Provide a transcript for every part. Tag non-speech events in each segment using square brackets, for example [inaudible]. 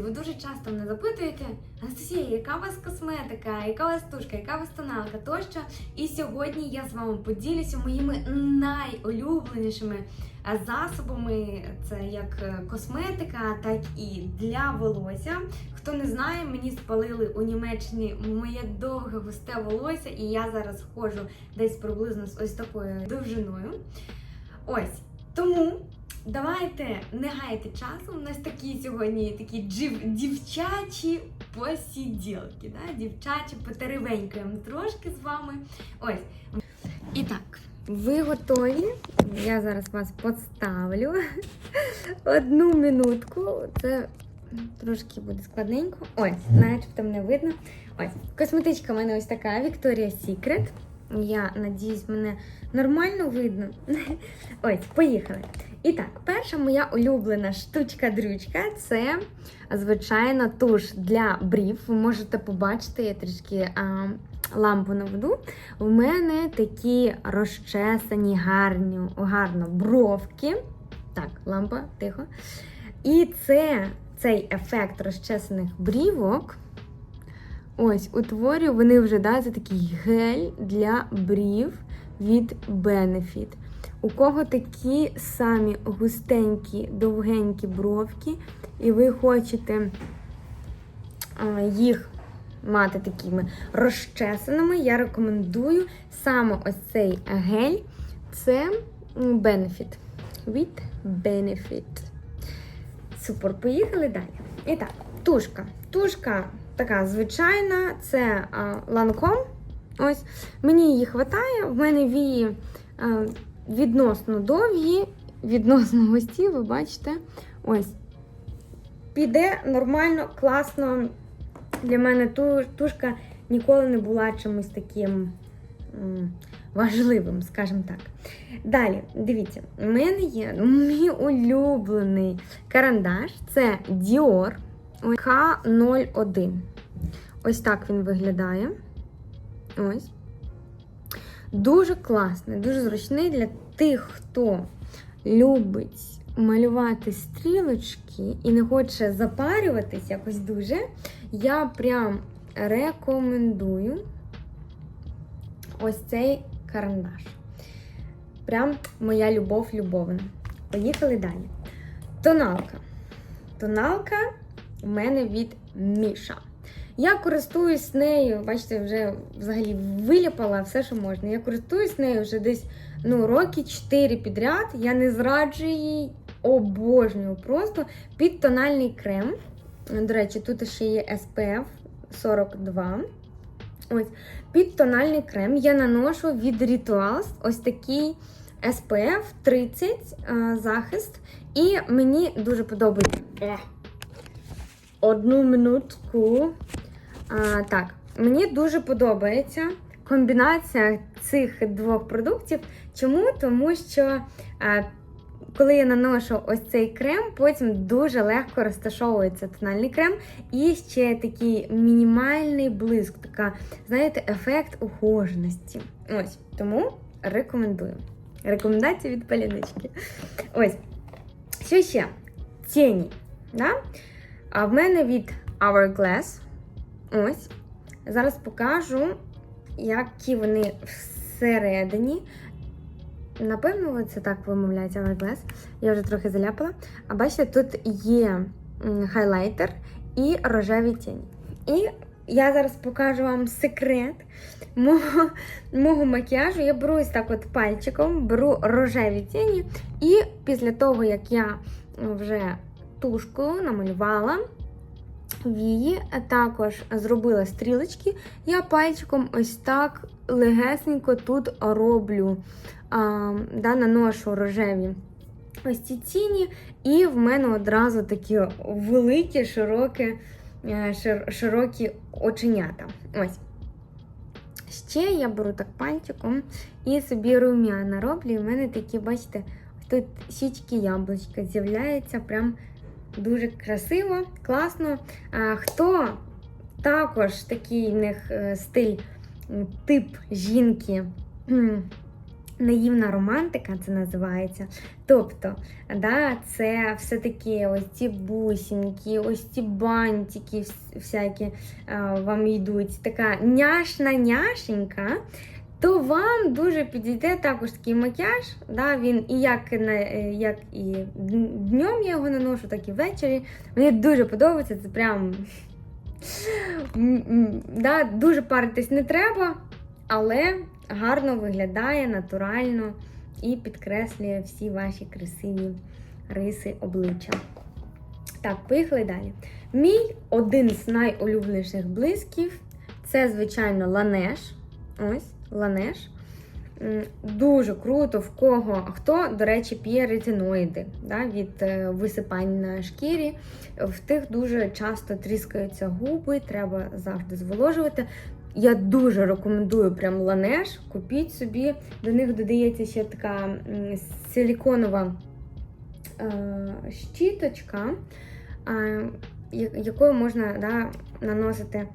Ви дуже часто мене запитуєте, Анастасія, яка у вас косметика, яка у вас тушка, яка у вас тоналка тощо. І сьогодні я з вами поділюся моїми найулюбленішими засобами. Це як е, косметика, так і для волосся. Хто не знає, мені спалили у Німеччині моє довге густе волосся, і я зараз ходжу десь приблизно з ось такою довжиною. Ось тому. Давайте не гайте часу. У нас такі сьогодні такі джив, дівчачі посіділки. Да? Дівчачі потеревенькуємо трошки з вами. Ось. І так, ви готові? Я зараз вас поставлю. Одну минутку. Це трошки буде складненько. Ось, начебто мене видно. Ось, косметичка в мене ось така Victoria's Secret. Я надіюсь, мене нормально видно. [laughs] Ось, поїхали. І так, перша моя улюблена штучка-дрючка це, звичайно, туш для брів. Ви можете побачити, я трішки а, лампу наведу. У мене такі розчесані, гарні, гарно бровки. Так, лампа, тихо. І це, цей ефект розчесаних брівок. Ось, утворює, вони вже да, це такий гель для брів від Benefit. У кого такі самі густенькі, довгенькі бровки, і ви хочете їх мати такими розчесаними, я рекомендую саме ось цей гель. Це Benefit. Від Benefit. Супер, поїхали далі. І так, тушка. Тушка така звичайна, це Lancome. Ось, мені її вистачає, в мене вії. Відносно довгі, відносно густі, ви бачите. Ось. Піде нормально, класно. Для мене тушка ніколи не була чимось таким важливим, скажімо так. Далі, дивіться, у мене є мій улюблений карандаш це Dior K01. Ось так він виглядає. Ось. Дуже класний, дуже зручний для тих, хто любить малювати стрілочки і не хоче запарюватись якось дуже. Я прям рекомендую ось цей карандаш. Прям моя любов любовна. Поїхали далі. Тоналка. Тоналка у мене від Міша. Я користуюсь нею, бачите, вже взагалі виляпала все, що можна. Я користуюсь нею вже десь ну, роки 4 підряд. Я не зраджую її, обожнюю просто під тональний крем. До речі, тут ще є SPF 42. Ось, Під тональний крем я наношу від Rituals ось такий SPF 30 а, захист. І мені дуже подобається. Одну минутку. А, так, мені дуже подобається комбінація цих двох продуктів. Чому? Тому що а, коли я наношу ось цей крем, потім дуже легко розташовується тональний крем. І ще такий мінімальний блиск, така, знаєте, ефект ухоженості. Ось, тому рекомендую. Рекомендації від палянички. Ось. Що ще? Тіні. Да? А в мене від Hourglass. Ось. Зараз покажу, які вони всередині. Напевно, це так вимовляється Hourglass. Я вже трохи заляпала. А бачите, тут є хайлайтер і рожеві тіні. І я зараз покажу вам секрет мого, мого макіяжу. Я беру ось так от пальчиком, беру рожеві тіні, і після того, як я вже тушкою намалювала вії, а також зробила стрілочки, я пальчиком ось так легесенько тут роблю, а, да, наношу рожеві ось ці тіні, і в мене одразу такі великі, широкі, е, широкі оченята. Ось. Ще я беру так пальчиком і собі рум'яна роблю. І в мене такі, бачите, тут щічки яблучка з'являються прям дуже красиво, класно. А, Хто також такий в них е, стиль, тип жінки Наївна романтика це називається. Тобто, да, це все-таки ось ці бусинки, ось ці бантики всякі а, вам йдуть. Така няшна няшенька, то вам дуже підійде також такий макіяж. Да, він і як, е, як і днем я його наношу, так і ввечері. Мені дуже подобається, це прям да, дуже паритись не треба, але гарно виглядає натурально і підкреслює всі ваші красиві риси обличчя. Так, поїхали далі. Мій один з найулюбленіших блисків це, звичайно, ланеш. Ось, ланеш. Дуже круто, в кого хто, до речі, п'є ретиноїди да, від е, висипань на шкірі. В тих дуже часто тріскаються губи, треба завжди зволожувати. Я дуже рекомендую прям ланеш. Купіть собі. До них додається ще така силіконова е, щіточка, якою можна да, наносити.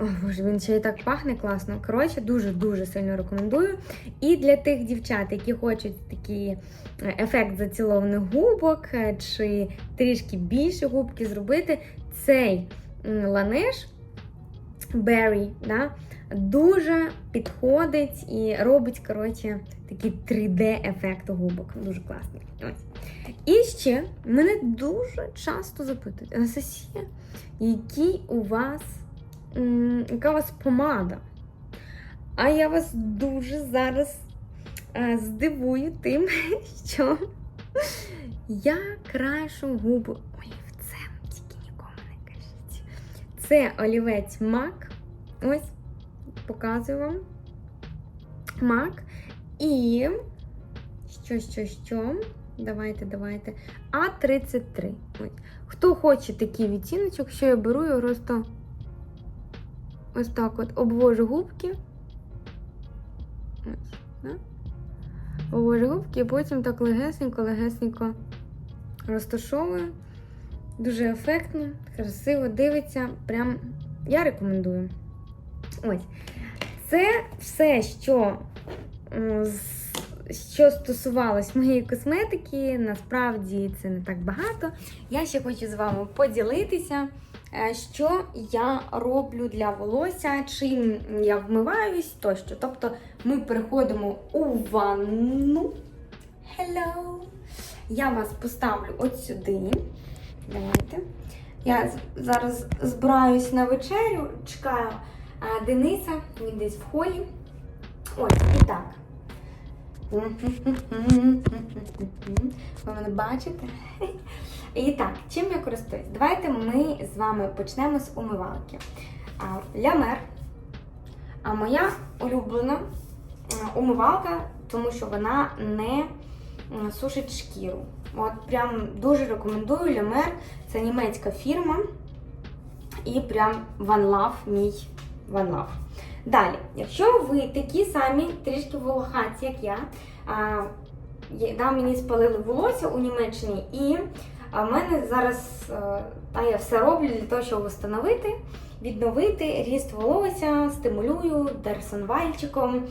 О, боже, він ще й так пахне класно. Коротше, дуже-дуже сильно рекомендую. І для тих дівчат, які хочуть такий е, ефект зацілованих губок, е, чи трішки більше губки зробити, цей ланеш Berry, да, дуже підходить і робить, коротше, такий 3D-ефект губок. Дуже класний. І ще мене дуже часто запитують, Анастасія, який у вас, яка у вас помада? А я вас дуже зараз е, здивую тим, [laughs] що я крашу губи олівцем, тільки нікому не кажіть. Це олівець MAC. Ось, показую вам. MAC. І що, що, що? Давайте, давайте. А33. Ось. Хто хоче такий відтіночок, що я беру, я просто ось так от обвожу губки. Ось, да? Обвожу губки і потім так легесенько-легесенько розташовую. Дуже ефектно, красиво дивиться. Прям я рекомендую. Ось. Це все, що, що стосувалось моєї косметики. Насправді це не так багато. Я ще хочу з вами поділитися, що я роблю для волосся, чим я вмиваюсь тощо. Тобто ми переходимо у ванну. Hello! Я вас поставлю от сюди. Давайте. Я зараз збираюсь на вечерю, чекаю а, Дениса, він десь в холі. Ось, і так. Ви мене бачите? І так, чим я користуюсь? Давайте ми з вами почнемо з умивалки. Лямер. А моя улюблена умивалка, тому що вона не сушить шкіру. От прям дуже рекомендую Лямер. Це німецька фірма. І прям One Love, мій One Love. Далі, якщо ви такі самі трішки волохаті, як я, да, мені спалили волосся у Німеччині, і в мене зараз е, та я все роблю для того, щоб встановити, відновити ріст волосся, стимулюю дерсонвальчиком,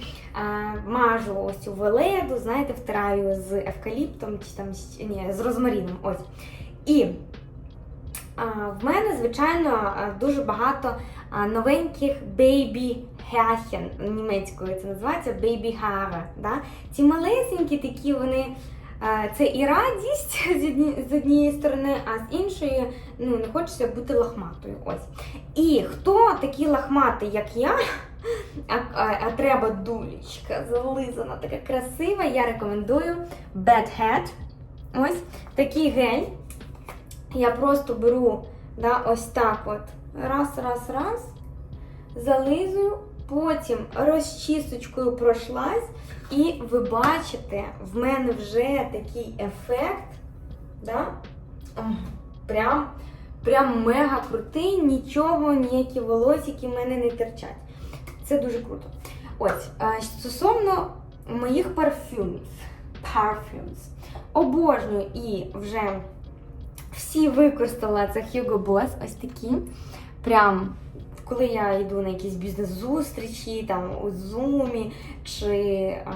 мажу ось цю веледу, знаєте, втираю з евкаліптом чи там ні, з розмаріном. Ось. І в мене, звичайно, дуже багато новеньких baby Härchen, німецькою це називається hair. Да? Ці малесенькі такі вони. Це і радість [laughs] з однієї сторони, а з іншої ну, не хочеться бути лохматою. Ось. І хто такий лохматий, як я, а, а, а треба дулечка зализана, така красива, я рекомендую Bad Head. Ось такий гель. Я просто беру да, ось так от. Раз, раз, раз. Зализую, потім розчісочкою пройшлась. І ви бачите, в мене вже такий ефект. Да? Прям, прям мега крутий, нічого, ніякі волосики в мене не терчать. Це дуже круто. Ось, стосовно моїх парфюмів. Parfums. Обожнюю і вже всі використала це Hugo Boss, ось такі. Прям коли я йду на якісь бізнес-зустрічі, там у Zoom чи а,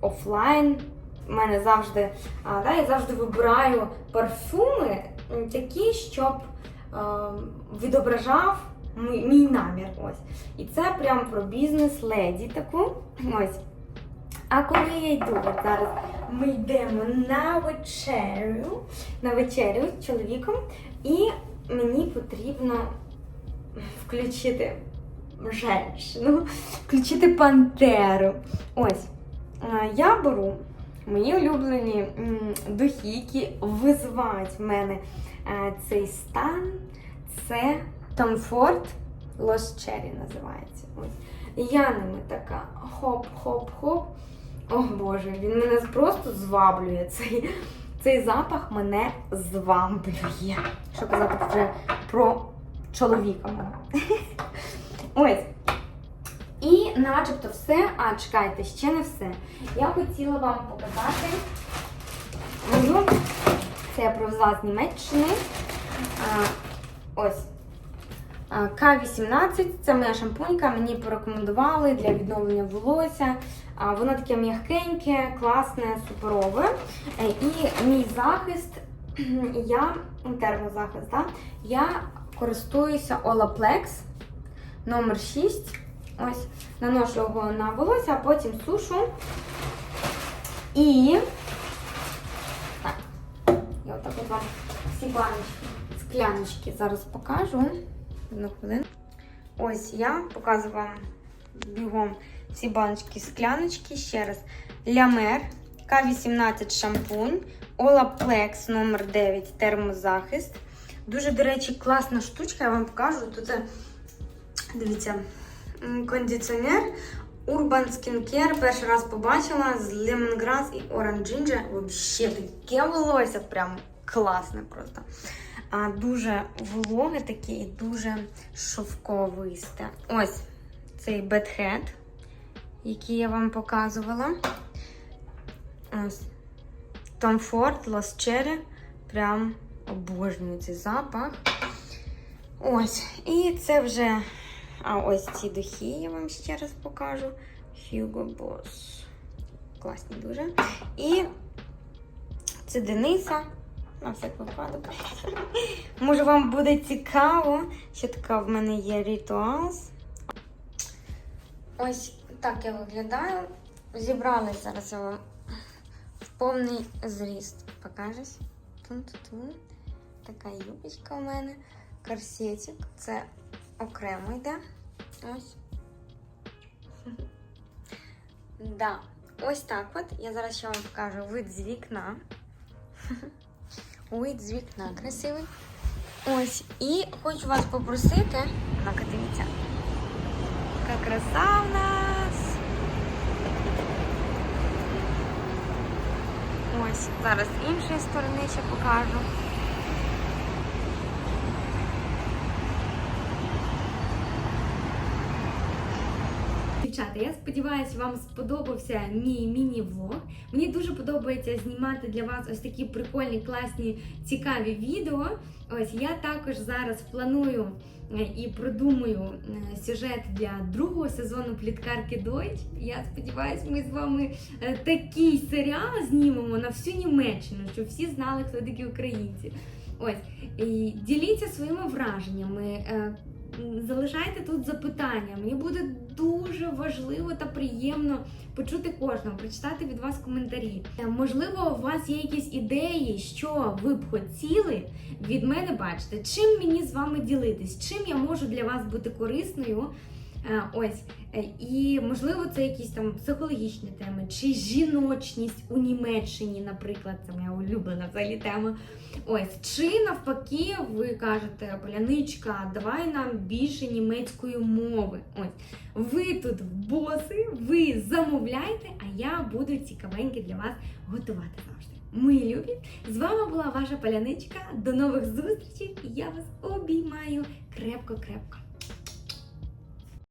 офлайн, в мене завжди, а, да, я завжди вибираю парфюми такі, щоб а, відображав мій, мій намір. Ось. І це прям про бізнес-леді таку. Ось. А коли я йду, от зараз ми йдемо на вечерю, на вечерю з чоловіком, і мені потрібно включити женщину, включити пантеру. Ось. Я беру мої улюблені духи, які визивають в мене е, цей стан. Це Tom Ford Lost Cherry називається. Ось. Я ними така хоп-хоп-хоп. О Боже, він мене просто зваблює. Цей, цей запах мене зваблює. Що казати вже про чоловіка мого. [laughs] Ось. І начебто все. А, чекайте, ще не все. Я хотіла вам показати мою. Це я привезла з Німеччини. А, ось. К18 це моя шампунька, мені порекомендували для відновлення волосся. Воно таке м'якеньке, класне, суперове. Е, І мій захист, [clears throat] я термозахист, да? я користуюся Olaplex номер 6. Ось, наношу його на волосся, а потім сушу. І так, я отак от вам всі баночки, скляночки зараз покажу. Одну хвилину. Ось я показую вам бігом всі баночки, скляночки. Ще раз. Лямер, К18 шампунь, Olaplex номер 9 термозахист. Дуже, до речі, класна штучка, я вам покажу. Тут, е, дивіться, кондиціонер Urban Skincare. Перший раз побачила з Lemongrass і Orange Ginger. Взагалі таке волосся прям класне просто. А, дуже вологе таке і дуже шовковисте. Ось цей Bad який я вам показувала. Ось. Tom Ford Lost Cherry. Прям обожнюю цей запах. Ось. І це вже. А ось ці духи я вам ще раз покажу. Hugo Boss. Класні дуже. І це Дениса. На всяк випадок. [laughs] Може, вам буде цікаво, що така в мене є ритуалс. Ось так я виглядаю. Зібрали зараз я вам в повний зріст. Покажеш? Тун-тун-тун. Така юбочка у мене. Корсетик. Це окремо йде. Ось. [laughs] Да. Ось так от. Я зараз ще вам покажу вид з вікна. [laughs] Вид з вікна красивий. Ось. І хочу вас попросити. Ну-ка, дивіться. Яка краса в нас. Ось. Зараз з іншої сторони ще покажу. Дівчата, я сподіваюся, вам сподобався мій міні-влог. Мені дуже подобається знімати для вас ось такі прикольні, класні, цікаві відео. Ось я також зараз планую е, і продумую е, сюжет для другого сезону пліткарки Дойч. Я сподіваюся, ми з вами е, такий серіал знімемо на всю Німеччину, щоб всі знали, хто такі українці. Ось і діліться своїми враженнями. Залишайте тут запитання. Мені буде дуже важливо та приємно почути кожного, прочитати від вас коментарі. Е, Можливо, у вас є якісь ідеї, що ви б хотіли від мене бачити, чим мені з вами ділитись, чим я можу для вас бути корисною. Е, Ось Е, і можливо, це якісь там психологічні теми, чи жіночність у Німеччині, наприклад, це моя улюблена взагалі тема. Ось, чи навпаки, ви кажете, Поляничка, давай нам більше німецької мови. Ось, ви тут боси, ви замовляйте, а я буду цікавенькі для вас готувати завжди. Мої любі, з вами була ваша Поляничка. До нових зустрічей. Я вас обіймаю крепко-крепко.